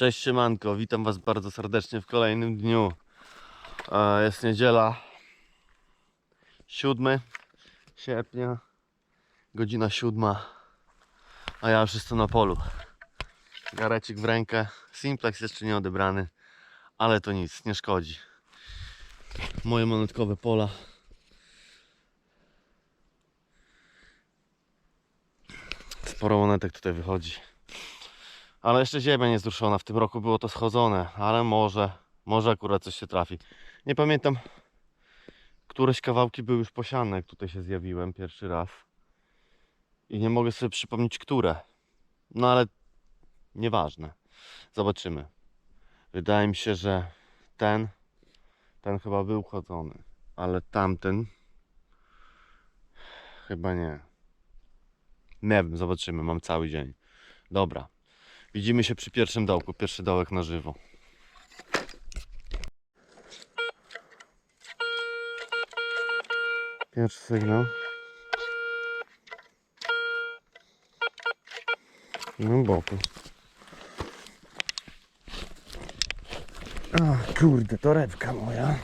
Cześć siemanko, witam was bardzo serdecznie w kolejnym dniu. E, Jest niedziela 7 sierpnia, godzina 7, a ja już jestem na polu. Garecik w rękę, simplex jeszcze nie odebrany, ale to nic, nie szkodzi. Moje monetkowe pola. Sporo monetek tutaj wychodzi. Ale jeszcze ziemia nie zruszona. W tym roku było to schodzone, ale może, może akurat coś się trafi. Nie pamiętam, któreś kawałki były już posiane, jak tutaj się zjawiłem pierwszy raz. I nie mogę sobie przypomnieć, które. No ale nieważne. Zobaczymy. Wydaje mi się, że ten, ten chyba był chodzony, ale tamten chyba nie. Nie wiem, zobaczymy. Mam cały dzień. Dobra. Widzimy się przy pierwszym dołku. Pierwszy dołek na żywo. Pierwszy sygnał. Głęboko. A kurde, torebka moja.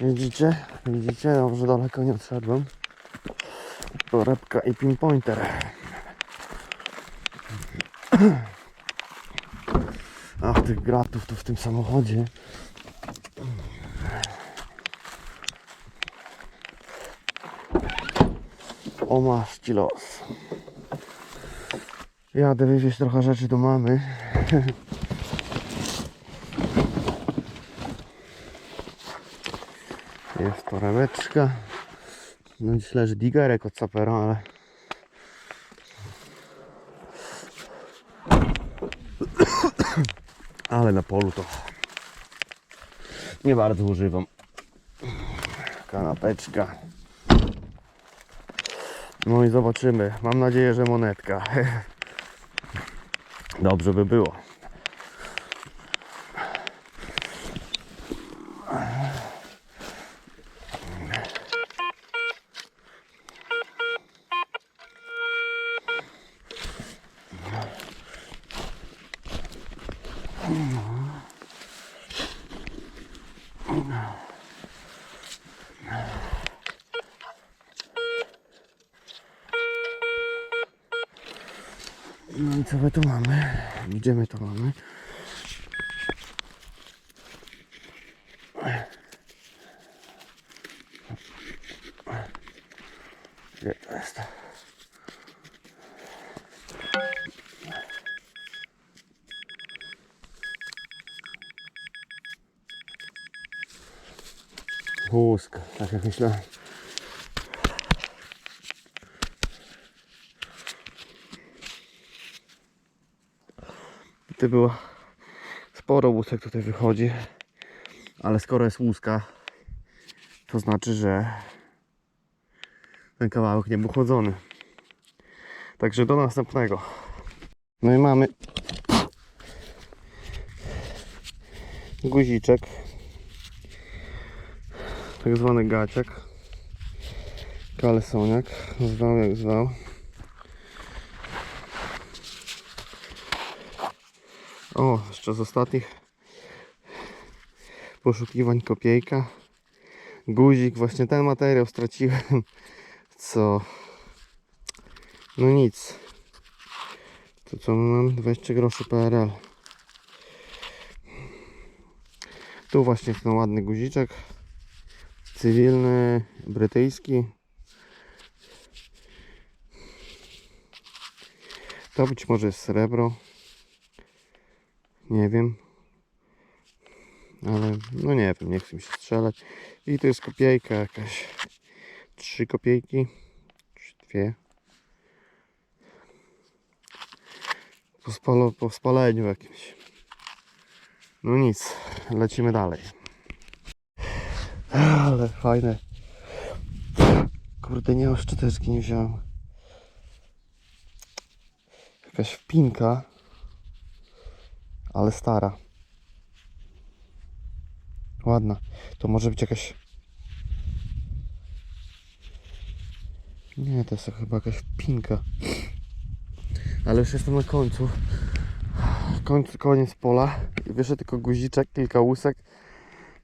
Widzicie? Widzicie? Dobrze daleko nie odszedłem. Torebka i pinpointer. Ach, tych gratów tu w tym samochodzie. O masz ci los. Jadę wywieźć trochę rzeczy do mamy. Jest torebeczka. No dziś leży digerek od sapera, ale... Ale na polu to nie bardzo używam. Kanapeczka. No i zobaczymy. Mam nadzieję, że monetka. Dobrze by było. No i co my tu mamy? Gdzie my to mamy? Gdzie to jest? Łuska, tak jak myślałem. Tutaj było sporo łusek tutaj wychodzi, ale skoro jest łuska, to znaczy, że ten kawałek nie był chłodzony. Także do następnego. No i mamy guziczek, tak zwany gaciak, kalesoniak, zwał jak zwał. O, jeszcze z ostatnich poszukiwań kopiejka. Guzik, właśnie ten materiał straciłem, co no nic. To co mam? 20 groszy PRL. Tu właśnie ten ładny guziczek. Cywilny, brytyjski. To być może jest srebro. Nie wiem. Ale no nie wiem, nie chcę mi się strzelać. I tu jest kopiejka jakaś. Trzy kopiejki. Czy dwie. Po, spalo, po spaleniu jakimś. No nic, lecimy dalej. Ale fajne. Kurde, nie mam szczoteczki, nie wziąłem. Jakaś wpinka ale stara. Ładna. To może być jakaś. Nie, to jest chyba jakaś pinka. Ale już jestem na końcu. końc, koniec pola. Wyszedł tylko guziczek, kilka łusek,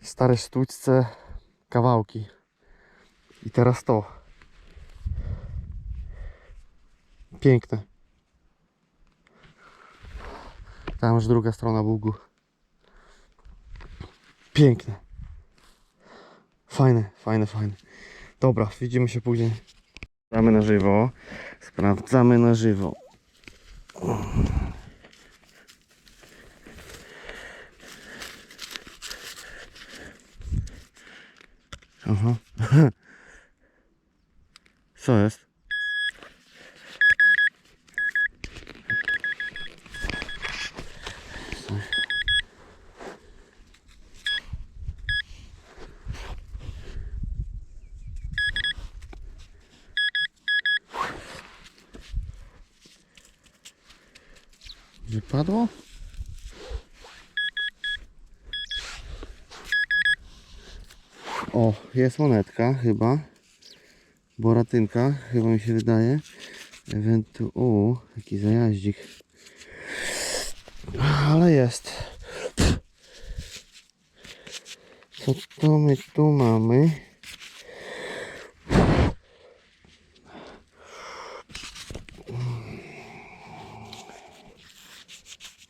stare sztućce, kawałki. I teraz to. Piękne. Tam już druga strona bugu. Piękne. Fajne, fajne, fajne. Dobra, widzimy się później. Sprawdzamy na żywo. Sprawdzamy na żywo. Aha. Co jest? Wypadło? O, jest monetka chyba. Boratynka, chyba mi się wydaje. Ewentu... O, jaki zajaździk. Ale jest. Co to my tu mamy?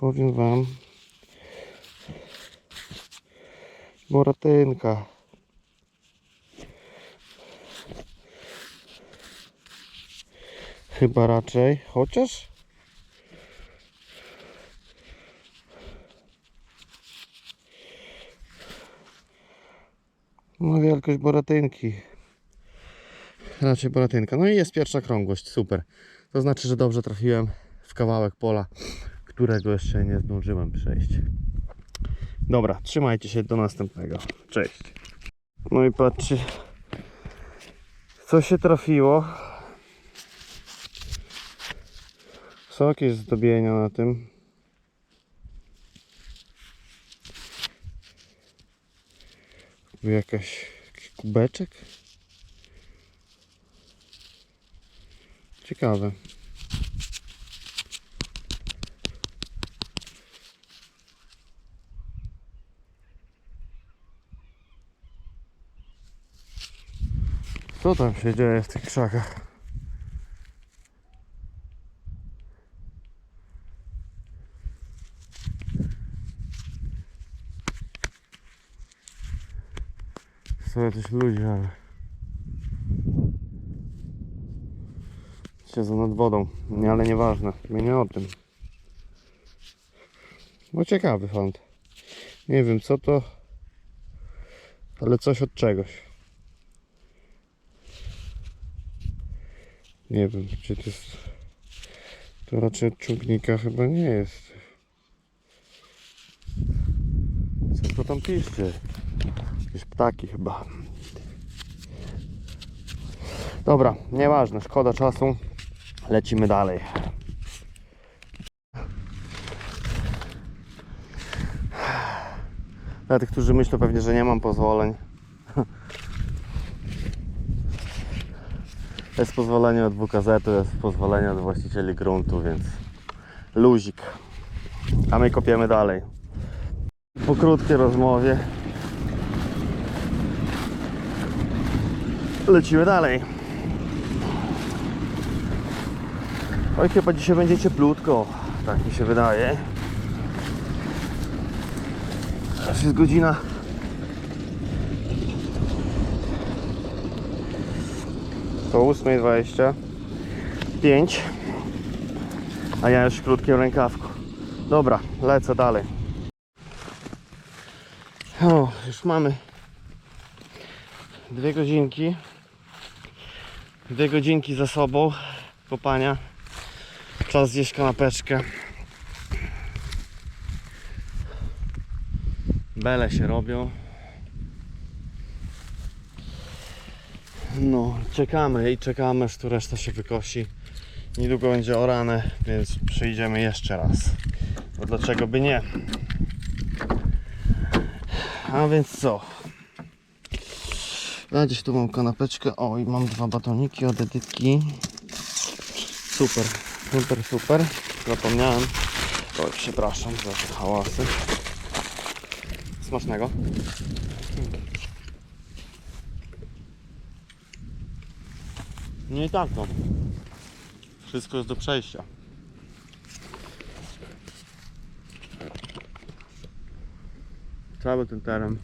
Powiem wam. Boratynka. Chyba raczej, chociaż no wielkość boratynki raczej boratynka no i jest pierwsza krągłość, super. To znaczy, że dobrze trafiłem w kawałek pola którego jeszcze nie zdążyłem przejść dobra, trzymajcie się do następnego cześć no i patrzcie co się trafiło Są jakieś zdobienia na tym. Jakaś, jakiś kubeczek. Ciekawe. Co tam się dzieje w tych krzakach? Są jacyś ludzie, ale... Siedzą nad wodą. Nie, ale nieważne. Mnie nie o tym. No ciekawy fant. Nie wiem co to, ale coś od czegoś. Nie wiem, czy to jest... To raczej od ciągnika chyba nie jest. Co to tam piszcie? Jakieś ptaki chyba. Dobra, nieważne, szkoda czasu. Lecimy dalej. Dla tych, którzy myślą pewnie, że nie mam pozwoleń. Jest pozwolenie od WKZ, jest pozwolenie od właścicieli gruntu, więc luzik. A my kopiemy dalej. Po krótkiej rozmowie lecimy dalej. Oj, chyba dzisiaj będzie cieplutko, tak mi się wydaje. Teraz jest godzina to 8.25 a ja już w krótkim rękawku. Dobra, lecę dalej. O, już mamy dwie godzinki. Dwie godzinki za sobą kopania. Czas zjeść kanapeczkę. Bele się robią. No, czekamy i czekamy, aż tu reszta się wykosi. Niedługo będzie orane, więc przyjdziemy jeszcze raz. Bo dlaczego by nie? A więc co? Ja gdzieś tu mam kanapeczkę. O, i mam dwa batoniki od edytki. Super, super, super. Zapomniałem. Oj, przepraszam za te hałasy. Smacznego. No i tak no. Wszystko jest do przejścia. Cały ten teren.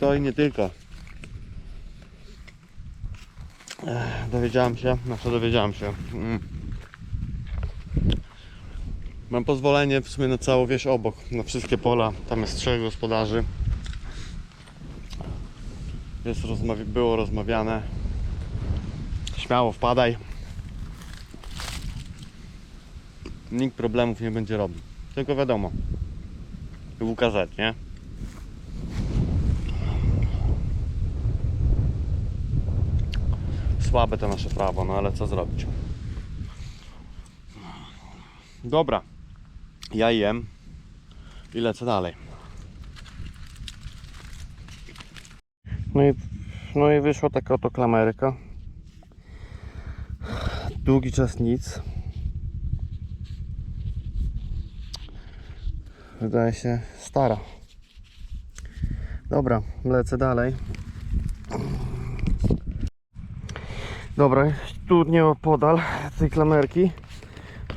To i nie tylko. Ech, Dowiedziałem się, znaczy dowiedziałem się. Mm. Mam pozwolenie w sumie na całą wieś obok, na wszystkie pola. Tam jest trzech gospodarzy. Jest rozmawi- było rozmawiane. Śmiało wpadaj. Nikt problemów nie będzie robił. Tylko wiadomo. WKZ, nie? Słabe to nasze prawo, no ale co zrobić? Dobra. Ja jem i lecę dalej. No i, no i wyszła taka oto klamerka. Długi czas nic. Wydaje się stara. Dobra, lecę dalej. Dobra, tu nie opodal tej klamerki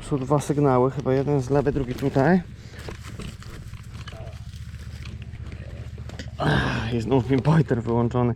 są dwa sygnały, chyba jeden z lewej, drugi tutaj. Ach, I znów mi pointer wyłączony.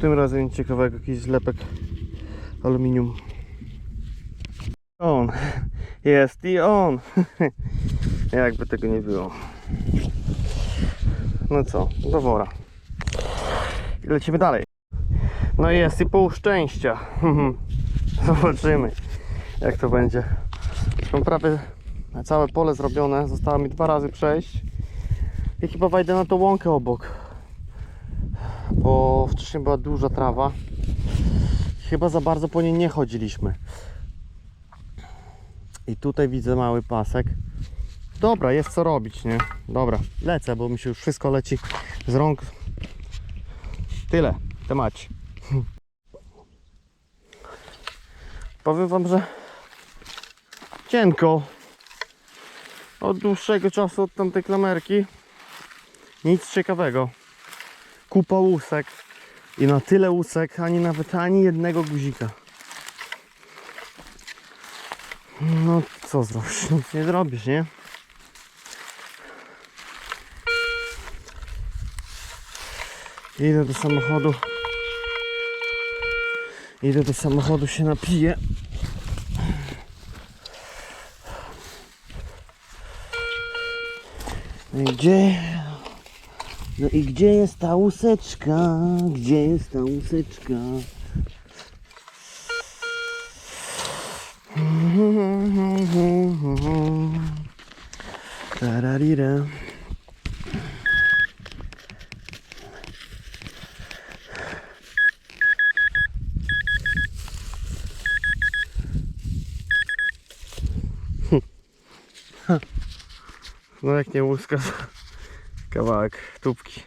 Tym razem nic ciekawego, jakiś zlepek aluminium. On, jest i on. Jakby tego nie było. No co, do wora. I lecimy dalej. No jest i pół szczęścia. Zobaczymy, jak to będzie. Zresztą prawie całe pole zrobione. Zostało mi dwa razy przejść. I chyba wejdę na tą łąkę obok bo wcześniej była duża trawa. Chyba za bardzo po niej nie chodziliśmy. I tutaj widzę mały pasek. Dobra, jest co robić, nie? Dobra, lecę, bo mi się już wszystko leci z rąk. Tyle, temać. Powiem wam, że cienko. Od dłuższego czasu od tamtej klamerki nic ciekawego kupa łusek i na tyle łusek, ani nawet ani jednego guzika. No co zrobisz? Nic nie zrobisz, nie? Idę do samochodu. Idę do samochodu się napiję. No Gdzie no i gdzie jest ta łuseczka? Gdzie jest ta łuseczka? Tararira. No jak nie łuska, kawałek tubki.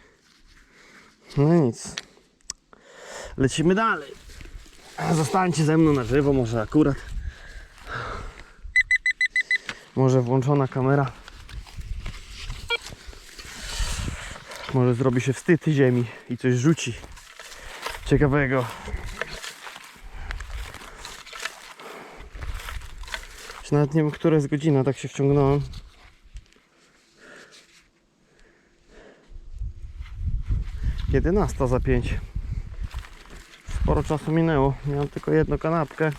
No nic. Lecimy dalej. Zostańcie ze mną na żywo, może akurat. Może włączona kamera. Może zrobi się wstyd ziemi i coś rzuci ciekawego. Już Nawet nie wiem, która jest godzina, tak się wciągnąłem. Jedenasta za pięć. Sporo czasu minęło. Miałem tylko jedną kanapkę.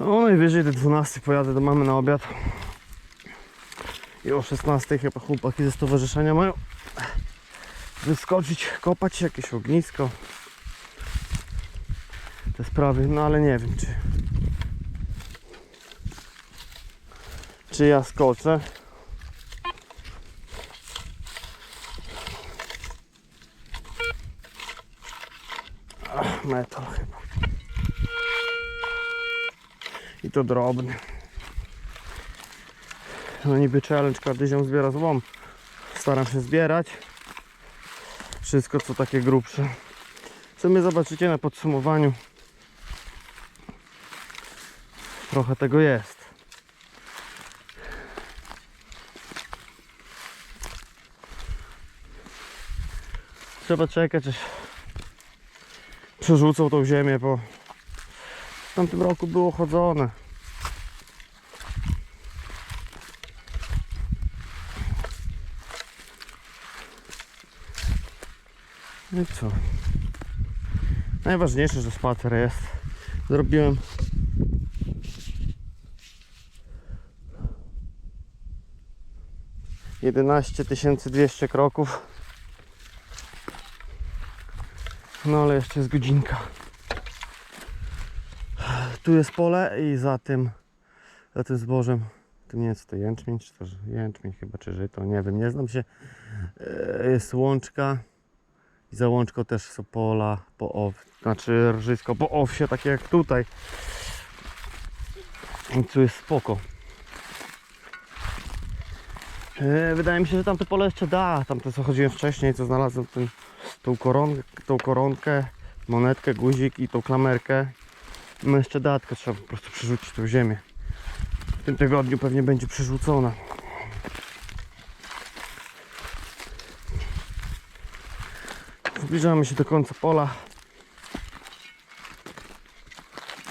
No najwyżej do 12 pojadę do mamy na obiad. I o 16 chyba chłopaki ze stowarzyszenia mają wyskoczyć, kopać jakieś ognisko. Te sprawy, no ale nie wiem czy czy ja skoczę. Ach, metal chyba. I to drobny. No niby challenge, każdy ziom zbiera złom. Staram się zbierać. Wszystko co takie grubsze. Co mnie zobaczycie na podsumowaniu. Trochę tego jest. Trzeba czekać, aż przerzucą tą ziemię, bo w tamtym roku było chodzone. No i co? Najważniejsze, że spacer jest. Zrobiłem jedenaście tysięcy dwieście kroków. No ale jeszcze jest godzinka. Tu jest pole i za tym, za tym zbożem, to nie jest to jęczmień, czy to jęczmień chyba, czy żyto, nie wiem, nie znam się. E, Jest łączka i za łączką też są pola po ow, znaczy rżysko po owsie, takie jak tutaj. I tu jest spoko. E, Wydaje mi się, że tamte pole jeszcze da. Tamte co chodziłem wcześniej, co znalazłem ten, tą, koron, tą koronkę, monetkę, guzik i tą klamerkę. No jeszcze da, tylko trzeba po prostu przerzucić tą ziemię. W tym tygodniu pewnie będzie przerzucona. Zbliżamy się do końca pola.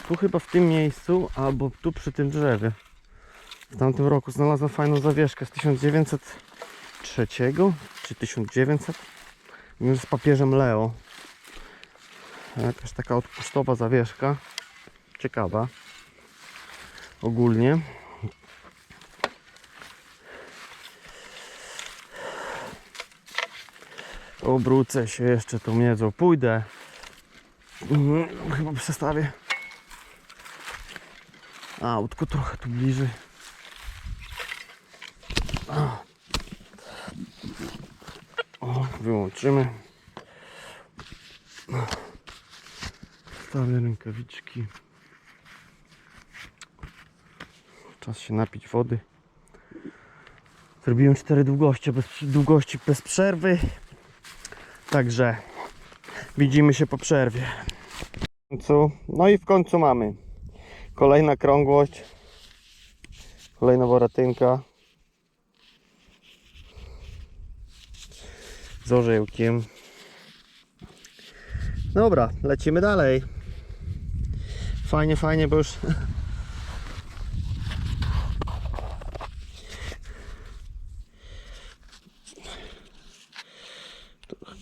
Tu chyba w tym miejscu, albo tu przy tym drzewie. W tamtym roku znalazłem fajną zawieszkę z 1903 czy 1900 już z papieżem Leo. Jakaś taka odpustowa zawieszka. Ciekawa. Ogólnie. Obrócę się jeszcze tą miedzą. Pójdę. Mhm, Chyba przestawię. Autko trochę tu bliżej. Wyłączymy. Stawię rękawiczki. Czas się napić wody. Zrobiłem cztery długości bez, długości bez przerwy. Także widzimy się po przerwie. No i w końcu mamy. Kolejna krągłość. Kolejna woratynka. Z orzełkiem. Dobra, lecimy dalej. Fajnie, fajnie, bo już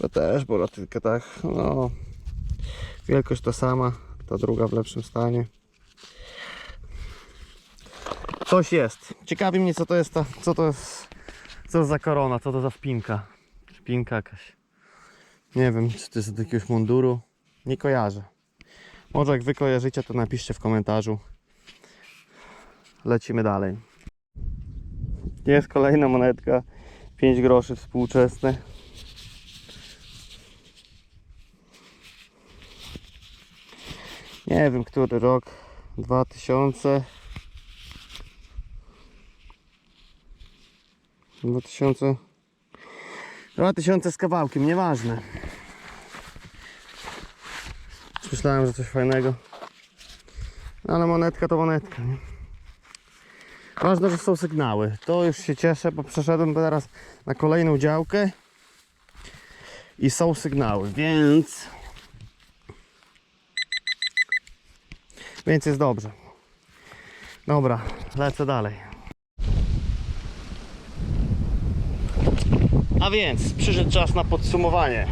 chyba też była tylko tak, no wielkość ta sama, ta druga w lepszym stanie. Coś jest. Ciekawi mnie co to jest ta, co to jest, co to za korona, co to za wpinka. Szpinka jakaś. Nie wiem, czy to jest od jakiegoś munduru. Nie kojarzę. Może jak wy kojarzycie, to napiszcie w komentarzu. Lecimy dalej. Jest kolejna monetka. 5 groszy współczesne. Nie wiem, który rok. 2000. 2000. 2000 z kawałkiem, nieważne. Myślałem, że coś fajnego. No, ale monetka to monetka. Nie? Ważne, że są sygnały. To już się cieszę, bo przeszedłem teraz na kolejną działkę i są sygnały, więc więc jest dobrze. Dobra, lecę dalej. A więc przyszedł czas na podsumowanie.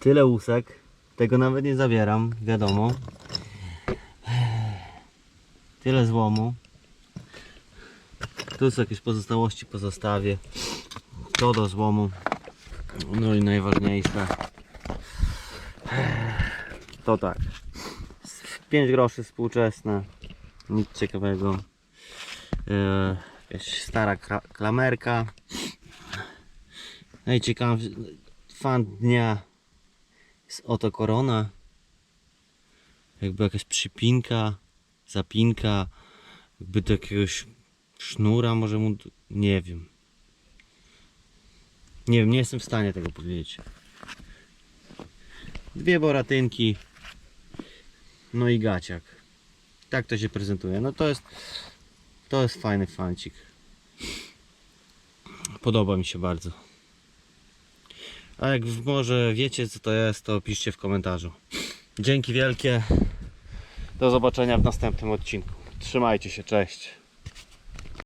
Tyle łusek. Tego nawet nie zabieram, wiadomo. Tyle złomu. Tu są jakieś pozostałości po zestawie. To do złomu. No i najważniejsze. to tak. 5 groszy współczesne. Nic ciekawego. Yy, jakaś stara klamerka. Najciekawszy fan dnia jest oto korona. Jakby jakaś przypinka, zapinka, jakby do jakiegoś sznura może mu... nie wiem. Nie wiem, nie jestem w stanie tego powiedzieć. Dwie boratynki. No i gaciak. Tak to się prezentuje. No to jest to jest fajny fancik. Podoba mi się bardzo. A jak może wiecie co to jest, to piszcie w komentarzu. Dzięki wielkie. Do zobaczenia w następnym odcinku. Trzymajcie się, cześć.